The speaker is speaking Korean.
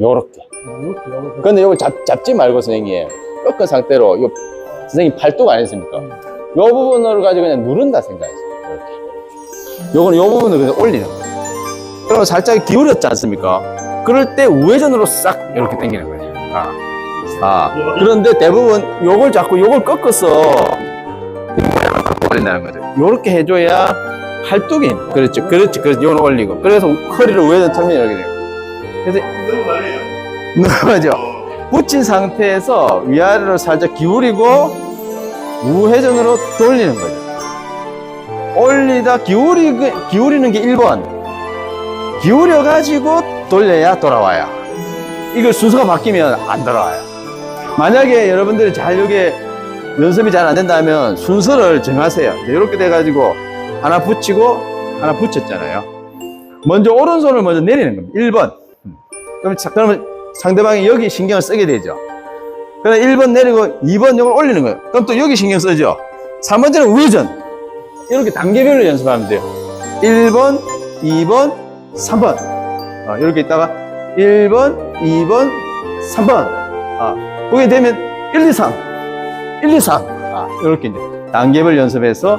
요렇게. 이렇게. 근데 요걸 잡, 잡지 말고 선생님 꺾은 상태로 요 선생님 팔뚝 아니십니까? 음. 요 부분을 가지고 그냥 누른다 생각하세요. 이렇게. 요거는 요 부분을 그냥 올리는 거예요. 그러면 살짝 기울였지 않습니까? 그럴 때 우회전으로 싹 이렇게 당기는 거예요. 아. 아. 그런데 대부분 요걸 잡고 요걸 꺾어서 올린다는 거죠. 요렇게 해줘야 팔뚝이 그렇죠. 그렇지. 그래서 요걸 올리고. 그래서 허리를 우회전 틀면 이렇게 돼요. 그래서 너무 많아요. 넘어져. 붙인 상태에서 위아래로 살짝 기울이고 우회전으로 돌리는 거죠. 올리다 기울이, 기울이는 게 1번. 기울여가지고 돌려야 돌아와요. 이거 순서가 바뀌면 안 돌아와요. 만약에 여러분들이 잘 이게 연습이 잘 안 된다면 순서를 정하세요. 이렇게 돼가지고 하나 붙이고 하나 붙였잖아요. 먼저 오른손을 먼저 내리는 겁니다. 1번. 그럼, 자- 그러면 상대방이 여기 신경을 쓰게 되죠. 그럼 1번 내리고 2번 이걸 올리는 거예요. 그럼 또 여기 신경 쓰죠. 3번째는 우회전. 이렇게 단계별로 연습하면 돼요. 1번, 2번, 3번. 아, 이렇게 있다가 1번, 2번, 3번. 아, 그게 되면 1, 2, 3. 1, 2, 3. 아, 이렇게 이제 단계별 연습해서